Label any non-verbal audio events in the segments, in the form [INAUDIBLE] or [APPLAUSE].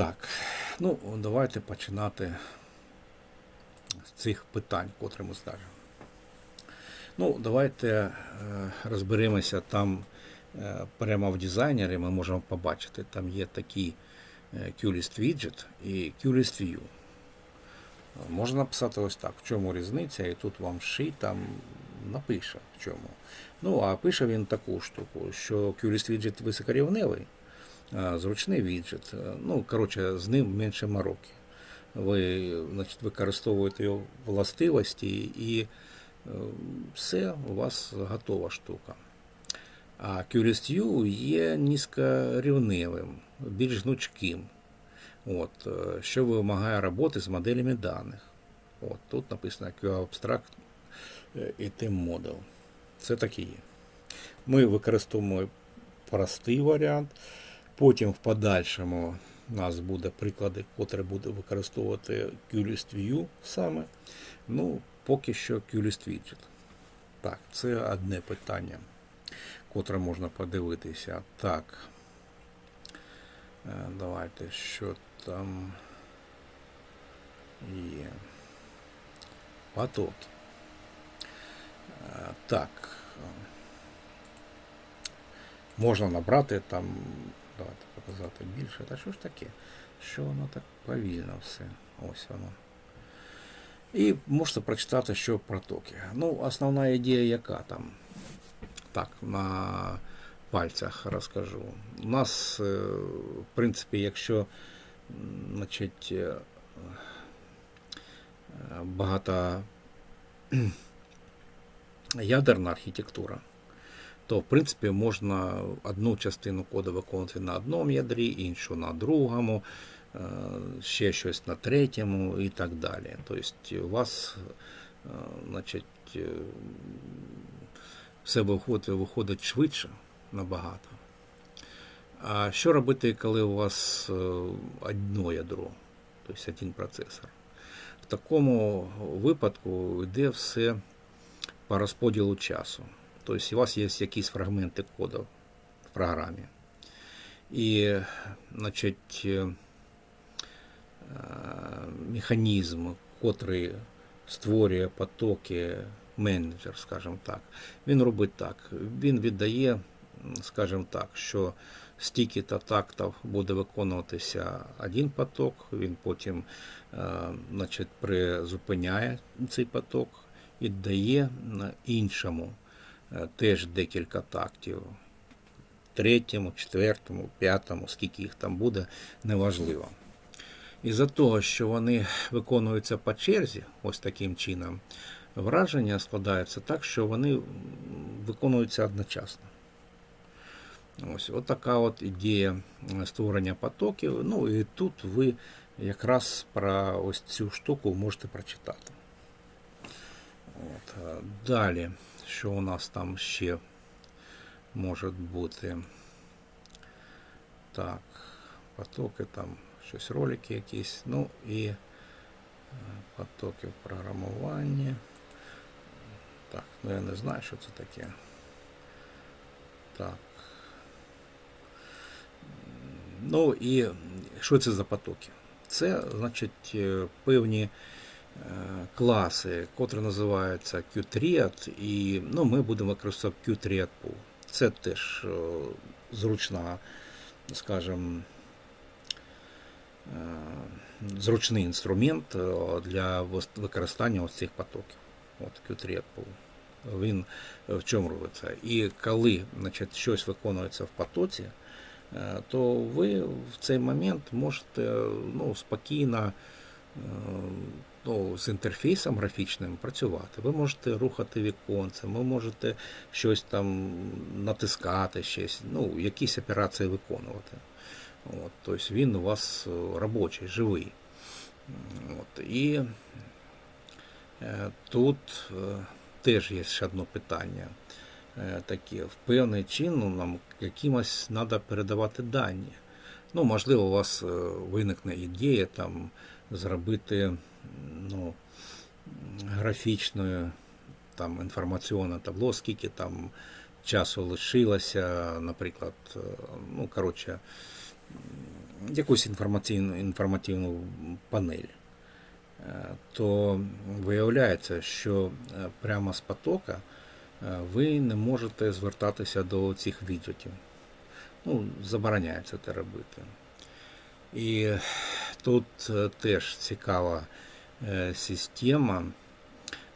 Так, ну давайте починати з цих питань, котрі ми скажемо. Ну, давайте е, розберемося там е, прямо в дизайнері ми можемо побачити. Там є такий е, QList Widget і QList View. Можна написати ось так, в чому різниця, і тут вам ши там напише в чому. Ну, а пише він таку штуку, що QList Widget високорівневий, зручний віджит. Ну, коротше, з ним менше мороки. Ви значить, використовуєте його властивості і е, все, у вас готова штука. А QList U є низькорівневим, більш гнучким. От, е, що вимагає роботи з моделями даних. От, тут написано QAbstract Item Model. Це таке є. Ми використовуємо простий варіант. Потім в подальшому у нас буде приклади, котрі буде використовувати QList View саме. Ну, поки що QList Widget. Так, це одне питання, котре можна подивитися. Так. Е, Давайте, що там є. Потоки. Е, Так. Можна набрати там, давайте показати більше. Та що ж таке? Що воно так повільно все. Ось воно. І можете прочитати, що про токи. Ну, основна ідея яка там. Так, на пальцях розкажу. У нас, е, в принципі, якщо значить, е, е, багато [CLEARS THROAT] ядерна архітектура, то в принципі можна одну частину коду виконувати на одному ядрі, іншу на другому, е, ще щось на третьому і так далі. Тобто у вас е, значить, е, все виходить, виходить швидше набагато. А що робити, коли у вас одно ядро, тобто один процесор? В такому випадку йде все по розподілу часу. Тобто у вас є якісь фрагменти коду в програмі. І значить, е, е, механізм, котрий створює потоки менеджер, скажімо так, він робить так. Він віддає, скажімо так, що стільки та тактів буде виконуватися один поток, він потім е, значить, призупиняє цей поток і дає іншому теж декілька тактів. Третьому, четвертому, п'ятому, скільки їх там буде, неважливо. Із-за того, що вони виконуються по черзі, ось таким чином, враження складається так, що вони виконуються одночасно. Ось така от ідея е, створення потоків. Ну і тут ви якраз про ось цю штуку можете прочитати. От. Далі, що у нас там ще може бути? Так, потоки там, щось ролики якісь, ну і е, потоки в програмуванні. Так, ну я не знаю, що це таке. Так. Ну і що це за потоки? Це, значить, е, певні класи, котрі називаються Qtriad, і ну, ми будемо використовувати Qtriad Pool. Це теж зручна, скажімо, е, зручний інструмент для використання ось цих потоків. От Qtriad Pool. Він е, в чому робиться? І коли значить, щось виконується в потоці, е, то ви в цей момент можете ну, спокійно ну, з інтерфейсом графічним працювати. Ви можете рухати віконце, ви можете щось там натискати, щось, ну, якісь операції виконувати. От, тобто він у вас е, робочий, живий. От, і е, тут е, теж є ще одне питання. Таке, в певний чин ну, нам якимось треба передавати дані. Ну, можливо, у вас е, виникне ідея там зробити ну, графічне там, інформаційне табло, скільки там часу лишилося, наприклад, е, ну, коротше, якусь інформаційну, інформативну панель, е, то виявляється, що прямо з потока ви не можете звертатися до цих віджитів. Ну, забороняється це робити. І тут е, теж цікава е, система,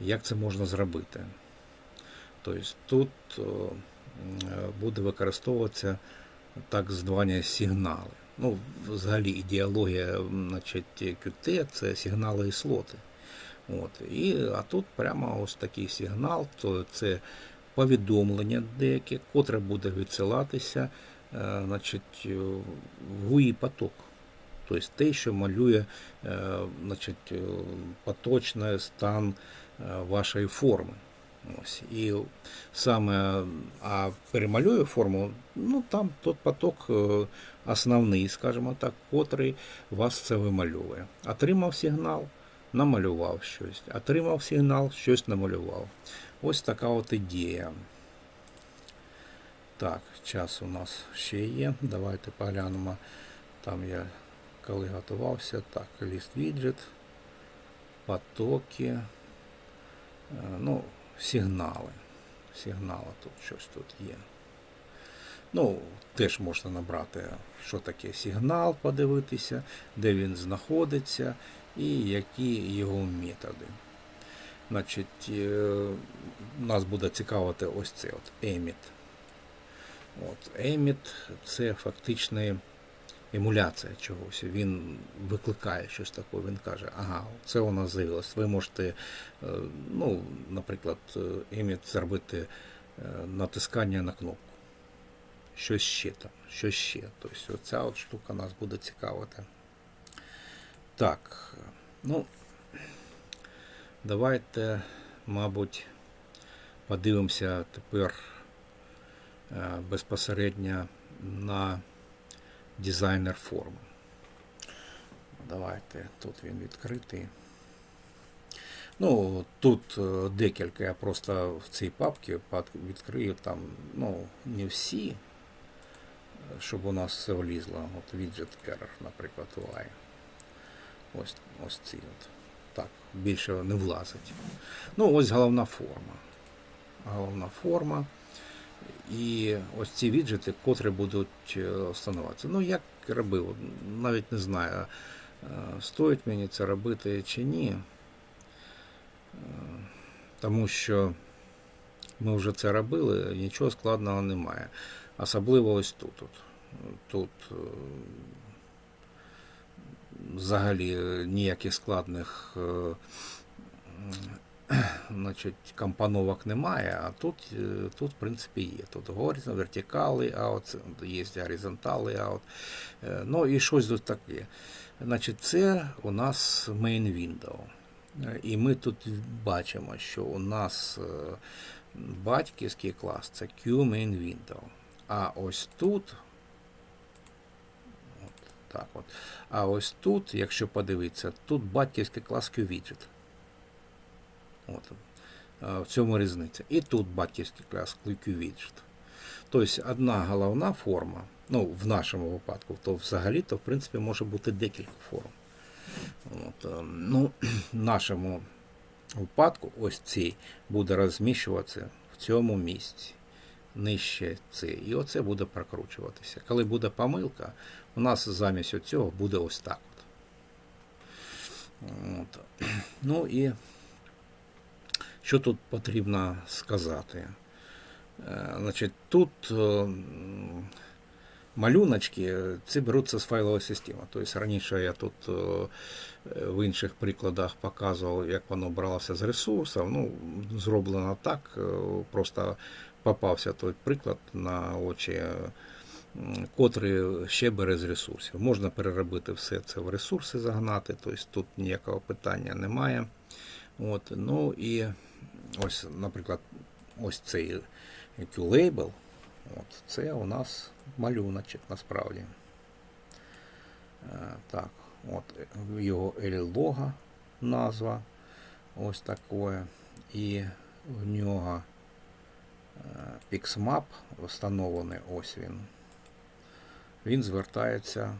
як це можна зробити. Тобто тут е, буде використовуватися так звані сигнали. Ну, взагалі ідеологія значить, QT це сигнали і слоти. От. І, а тут прямо ось такий сигнал, то це повідомлення деяке, котре буде відсилатися значить, е, в GUI поток. Тобто те, що малює е, значить, е, поточний стан е, вашої форми. Ось. І саме а перемалює форму, ну там тот поток е, основний, скажімо так, котрий вас це вимальовує. Отримав сигнал, намалював щось. Отримав сигнал, щось намалював. Ось така от ідея. Так, час у нас ще є. Давайте поглянемо. Там я коли готувався. Так, ліст віджит, потоки. Е, Ну, сигнали. Сигнали тут щось тут є. Ну, теж можна набрати, що таке сигнал, подивитися, де він знаходиться і які його методи. Значить, е, нас буде цікавити ось це от еміт. От, еміт це фактично емуляція чогось. Він викликає щось таке, він каже, ага, це у нас з'явилось. Ви можете, е, ну, наприклад, еміт зробити е, натискання на кнопку. Щось ще там, щось ще. Тобто оця от штука нас буде цікавити. Так, ну, давайте, мабуть, подивимося тепер е, безпосередньо на дизайнер форми. Давайте, тут він відкритий. Ну, тут е, декілька, я просто в цій папці відкрию там, ну, не всі, е, щоб у нас все влізло. От widget error, наприклад, UI. Ось, ось ці от. Так, більше не влазить. Ну, ось головна форма. Головна форма. І ось ці віджити, котрі будуть е, встановлюватися. Ну, як робив, навіть не знаю, е, стоїть мені це робити чи ні. Е, Тому що ми вже це робили, нічого складного немає. Особливо ось тут. Тут е, взагалі ніяких складних [CLEARS THROAT] значить, компоновок немає, а тут, е, тут в принципі, є. Тут горизонтал, вертикали, а от є горизонтали, а от. Е, Ну і щось тут таке. Значить, це у нас main window. Е, І ми тут бачимо, що у нас батьківський клас це Q main window. А ось тут. Так от. А ось тут, якщо подивитися, тут батьківський клас QWidget. От. В цьому різниця. І тут батьківський клас QWidget. Тобто одна головна форма, ну, в нашому випадку, то взагалі-то, в принципі, може бути декілька форм. От, е, ну, [CLEARS THROAT] в нашому випадку ось цей буде розміщуватися в цьому місці. Нижче це. І оце буде прокручуватися. Коли буде помилка, у нас замість цього буде ось так. От. [CLEARS THROAT] Ну і що тут потрібно сказати? Е, Значить, тут е, малюночки ці беруться з файлової системи. Тобто раніше я тут е, в інших прикладах показував, як воно бралося з ресурсів. Ну, зроблено так, е, просто попався той приклад на очі, е, котрий ще бере з ресурсів. Можна переробити все це в ресурси загнати, тобто тут ніякого питання немає. От, ну і ось, наприклад, ось цей от, це у нас малюночок насправді. Е, Так, от е, його L-лога назва. Ось такое. І в нього е, PixMap встановлений ось він. Він звертається